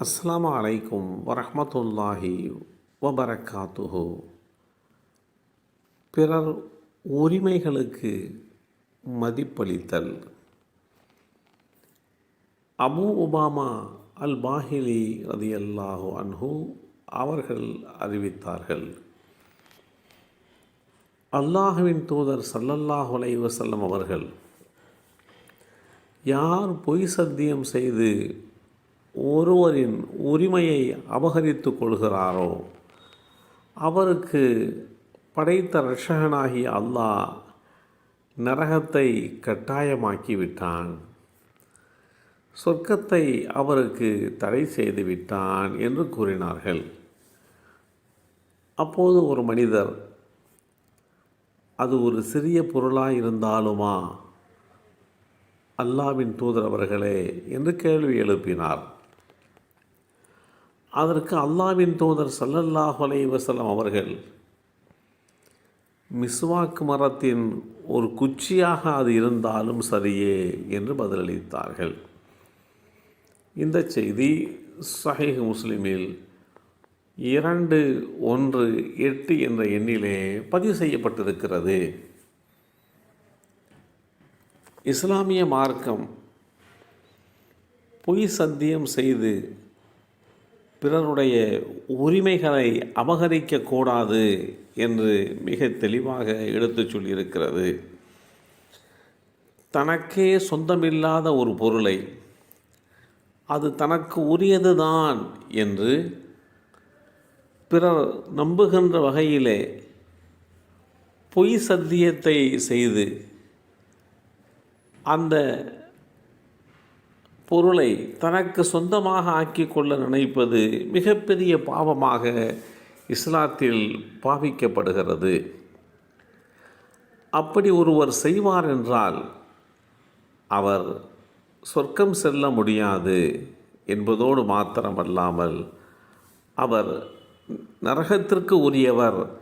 அஸ்லாம் அலைக்கும் வரமத்துல்லாஹி வபரக்காத்துஹு. பிறர் உரிமைகளுக்கு மதிப்பளித்தல். அபு ஒபாமா அல் பாஹிலி ரதியல்லாஹு அன்ஹு அவர்கள் அறிவித்தார்கள். அல்லாஹுவின் தூதர் சல்லல்லாஹு அலைஹி வஸல்லம் அவர்கள் யார் பொய் சத்தியம் செய்து ஒருவரின் உரிமையை அபகரித்து கொள்கிறாரோ? அவருக்கு படைத்த ரஷகனாகி அல்லாஹ் நரகத்தை கட்டாயமாக்கி விட்டான் சொர்க்கத்தை அவருக்கு தடை செய்து விட்டான் என்று கூறினார்கள். அப்போது ஒரு மனிதர் அது ஒரு சிறிய பொருளாக இருந்தாலுமா அல்லாவின் தூதர் அவர்களே என்று கேள்வி எழுப்பினார். அதற்கு அல்லாவின் தூதர் சல்லல்லாஹு அலைவசலம் அவர்கள் மிஸ்வாக் மரத்தின் ஒரு குச்சியாக அது இருந்தாலும் சரியே என்று பதிலளித்தார்கள். இந்த செய்தி சஹீஹ் முஸ்லிமில் இரண்டு ஒன்று எட்டு என்ற எண்ணிலே பதிவு செய்யப்பட்டிருக்கிறது. இஸ்லாமிய மார்க்கம் பொய் சத்தியம் செய்து பிறருடைய உரிமைகளை அபகரிக்கக்கூடாது என்று மிக தெளிவாக எடுத்துச் சொல்லியிருக்கிறது. தனக்கே சொந்தமில்லாத ஒரு பொருளை அது தனக்கு உரியதுதான் என்று பிறர் நம்புகின்ற வகையிலே பொய் சத்தியத்தை செய்து அந்த பொருளை தனக்கு சொந்தமாக ஆக்கி கொள்ள நினைப்பது மிகப்பெரிய பாவமாக இஸ்லாத்தில் பாவிக்கப்படுகிறது. அப்படி ஒருவர் செய்வார் என்றால் அவர் சொர்க்கம் செல்ல முடியாது என்பதோடு மாத்திரமல்லாமல் அவர் நரகத்திற்கு உரியவர்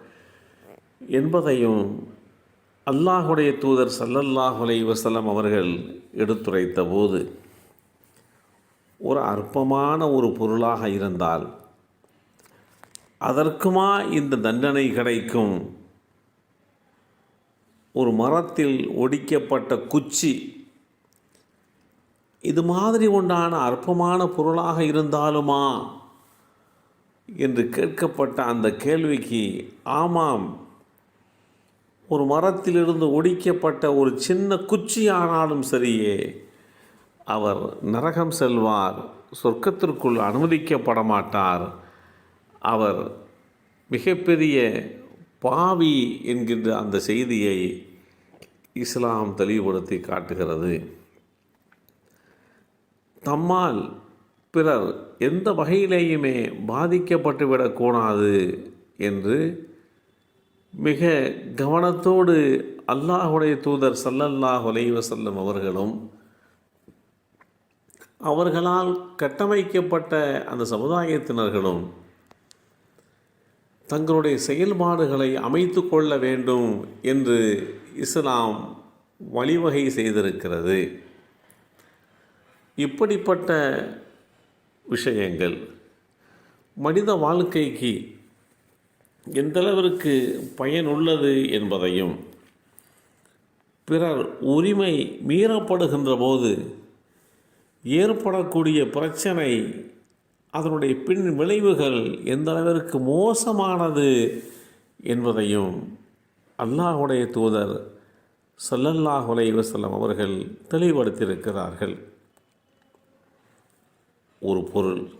என்பதையும் அல்லாஹுடைய தூதர் சல்லல்லாஹ் அலைஹி அவர்கள் எடுத்துரைத்த போது ஒரு அற்பமான ஒரு பொருளாக இருந்தால் அதற்குமா இந்த தண்டனை கிடைக்கும்? ஒரு மரத்தில் ஒடிக்கப்பட்ட குச்சி இது மாதிரி உண்டான அற்பமான பொருளாக இருந்தாலுமா? என்று கேட்கப்பட்ட அந்த கேள்விக்கு ஆமாம் ஒரு மரத்திலிருந்து ஒடிக்கப்பட்ட ஒரு சின்ன குச்சி ஆனாலும் சரியே அவர் நரகம் செல்வார் சொர்க்கத்திற்குள் அனுமதிக்கப்பட மாட்டார் அவர் மிகப்பெரிய பாவி என்கின்ற அந்த செய்தியை இஸ்லாம் தெளிவுபடுத்தி காட்டுகிறது. தம்மால் பிறர் எந்த வகையிலேயுமே பாதிக்கப்பட்டு விடக்கூடாது என்று மிக கவனத்தோடு அல்லாஹுடைய தூதர் சல்லல்லாஹ் வசல்லம் அவர்களும் அவர்களால் கட்டமைக்கப்பட்ட அந்த சமுதாயத்தினர்களும் தங்களுடைய செயல்பாடுகளை அமைத்து கொள்ள வேண்டும் என்று இஸ்லாம் வழிவகை செய்திருக்கிறது. இப்படிப்பட்ட விஷயங்கள் மனித வாழ்க்கைக்கு எந்தளவிற்கு பயனுள்ளது என்பதையும் பிறர் உரிமை மீறப்படுகின்ற போது ஏற்படக்கூடிய பிரச்சனை அதனுடைய பின் விளைவுகள் எந்த அளவிற்கு மோசமானது என்பதையும் அல்லாஹுடைய தூதர் சல்லல்லாஹ் உலைவசல்லம் அவர்கள் தெளிவுபடுத்தியிருக்கிறார்கள். ஒரு பொருள்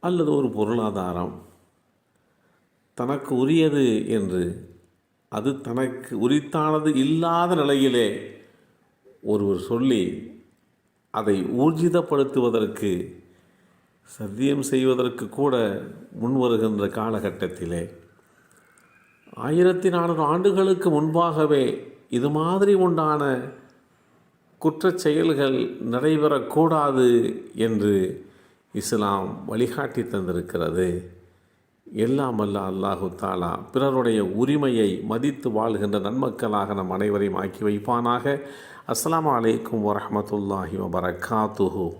அல்லது ஒரு பொருளாதாரம் தனக்கு உரியது என்று அது தனக்கு உரித்தானது இல்லாத நிலையிலே ஒருவர் சொல்லி அதை ஊர்ஜிதப்படுத்துவதற்கு சத்தியம் செய்வதற்கு கூட முன் வருகின்ற காலகட்டத்திலே ஆயிரத்தி நானூறு ஆண்டுகளுக்கு முன்பாகவே இது மாதிரி உண்டான குற்ற செயல்கள் நடைபெறக்கூடாது என்று இஸ்லாம் வழிகாட்டி தந்திருக்கிறது. எல்லாம் அல்ல அல்லாஹு தாலா. பிறருடைய உரிமையை மதித்து வாழ்கின்ற நன்மக்களாக நம் அனைவரையும் ஆக்கி வைப்பானாக. அஸ்லாம் அலைக்கும் வரமத்துல்லாஹி வபரகாத்துஹு.